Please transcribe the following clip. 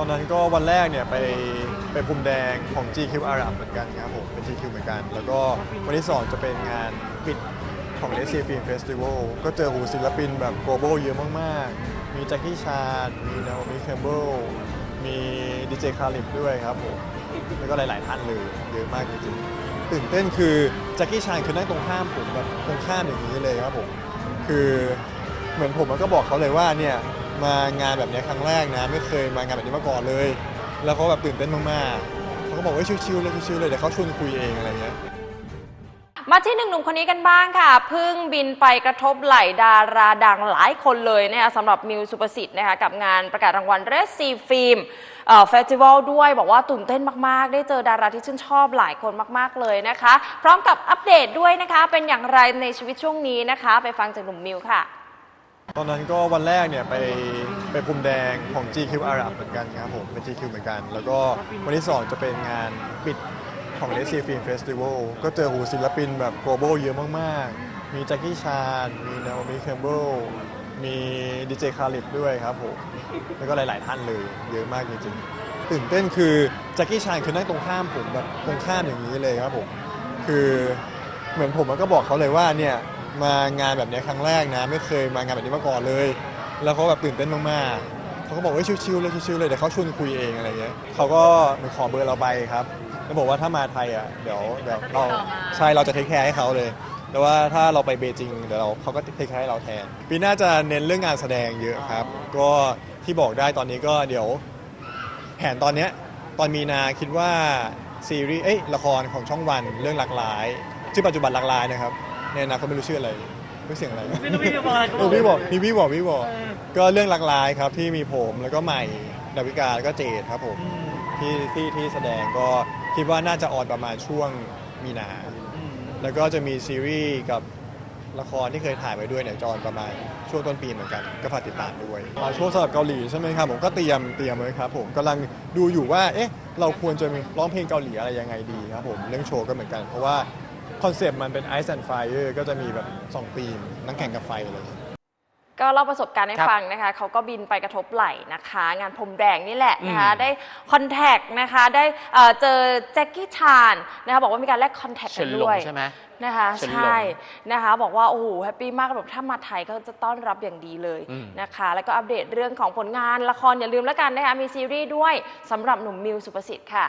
ตอนนั้นก็วันแรกเนี่ยไปไปพรมแดงของ GQ อาหรับเหมือนกันครับผมเป็น GQ เหมือนกัน แล้วก็วันที่2จะเป็นงานปิดของ s c Film Festival ก็เจอหูศิลปินแบบ global เยอะมากๆ มีแจ็คกี้ชาดมีนาโอมิแคมเบิลมีดีเจคาริบด้วยครับผม แล้วก็หลาย ๆ ท่านเลยเยอะมากจริงๆตื่นเต้นคือแจ็คกี้ชานคือนั่งตรงข้ามผมแบบตรงข้ามอย่างนี้เลยครับผม คือเหมือนผมก็บอกเขาเลยว่าเนี่ย มางานแบบนี้ครั้งแรกนะ ไม่เคยมางานแบบนี้มาก่อนเลย แล้วเขาแบบตื่นเต้นมากๆเขาก็บอกว่าชิวๆเลยชิวๆเลยเดี๋ยวเขาชวนคุยเองอะไรเงี้ยมาที่หนึ่งหนุ่มคนนี้กันบ้างค่ะเพิ่งบินไปกระทบไหล่ดาราดังหลายคนเลยนะคะสำหรับมิวสุประสิทธิ์นะคะกับงานประกาศรางวัลเรสซีฟิล์มเฟสติวัลด้วยบอกว่าตื่นเต้นมาก ๆ ได้เจอดาราที่ชื่นชอบหลายคนมาก ๆ เลยนะคะ พร้อมกับอัปเดตด้วยนะคะ เป็นอย่างไรในชีวิตช่วงนี้นะคะ ไปฟังจากหนุ่มมิวค่ะ ตอนนั้นก็วันแรกเนี่ยไปไปพรมแดงของ GQ อารับเหมือนกันครับผมเป็น GQ เหมือนกัน แล้วก็วันที่2จะเป็นงานปิดของ s c Film Festival ก็เจอหูศิลปินแบบ global เยอะมาก ๆ มีแจ็คกี้ชาดมีนาโอมิแคมเบิลมีดีเจคาริบด้วยครับผม แล้วก็หลาย ๆ ท่านเลยเยอะมากจริง ๆ ตื่นเต้นคือแจ็คกี้ชานคือนั่งตรงข้ามผมแบบตรงข้ามอย่างนี้เลยครับผม คือเหมือนผมก็บอกเขาเลยว่าเนี่ย มางานแบบเนี้ยครั้งแรกนะ ไม่เคยมางานแบบนี้มาก่อนเลย แล้วเขาแบบตื่นเต้นมากๆเขาก็บอกว่าชิวๆเลยชิวๆเลยเดี๋ยวเขาชวนคุยเองอะไรเงี้ยเขาก็เหมือนขอเบอร์เราไปครับแล้วบอกว่าถ้ามาไทยอะเดี๋ยวเดี๋ยวเราใช่เราจะเทคแคร์ให้เขาเลยแต่ว่าถ้าเราไปเบจิงเดี๋ยวเราเขาก็เทคแคร์ให้เราแทนปีหน้าจะเน้นเรื่องงานแสดงเยอะครับ ก็ที่บอกได้ตอนนี้ก็เดี๋ยวแผนตอนเนี้ยตอนมีนาคิดว่าซีรีส์เอ้ยละครของช่องวันเรื่องหลากหลายชื่อปัจจุบันหลากหลายนะครับ ในอนาคตไม่รู้ชื่ออะไรไม่เสียงอะไรไม่ต้องพี่บอกอะไรเออพี่บอกพี่พี่บอกพี่บอกเออก็เรื่องหลากหลายครับที่มีผมแล้วก็ใหม่ดาวิกาแล้วก็เจดครับผมอืมที่ที่ที่แสดงก็คิดว่าน่าจะออนประมาณช่วงมีนาอืมแล้วก็จะมีซีรีส์กับละครที่เคยถ่ายไว้ด้วยเนี่ยจอนประมาณช่วงต้นปีเหมือนกันก็ฝากติดตามด้วยอ่าช่วงสำหรับเกาหลีใช่ไหมครับผมก็เตรียมเตรียมไว้ครับผมกำลังดูอยู่ว่าเอ๊ะเราควรจะมีร้องเพลงเกาหลีอะไรยังไงดีครับผมเรื่องโชว์ก็เหมือนกันเพราะว่า คอนเซปต์มันเป็น Ice and Fire ก็จะมีแบบ2ธีมนักแข่งกับไฟเลย ก็เล่าประสบการณ์ให้ครับฟังนะคะเขาก็บินไปกระทบไหล่นะคะ งานพรมแดงนี่แหละนะคะอืมได้คอนแทคนะคะได้เอ่อเจอแจ็คกี้ชานนะคะบอกว่ามีการแลกคอนแทคเฉิกันนหลด้งวย ใช่ไหม นะคะเฉินหลงใช่นะคะบอกว่า โอ้โหแฮปปี้มากแบบถ้ามาไทยก็จะต้อนรับอย่างดีเลยอืมนะคะ แล้วก็อัปเดตเรื่องของผลงานละครอย่าลืมแล้วกันนะคะ มีซีรีส์ด้วยสำหรับหนุ่มมิวสุประสิทธิ์ค่ะ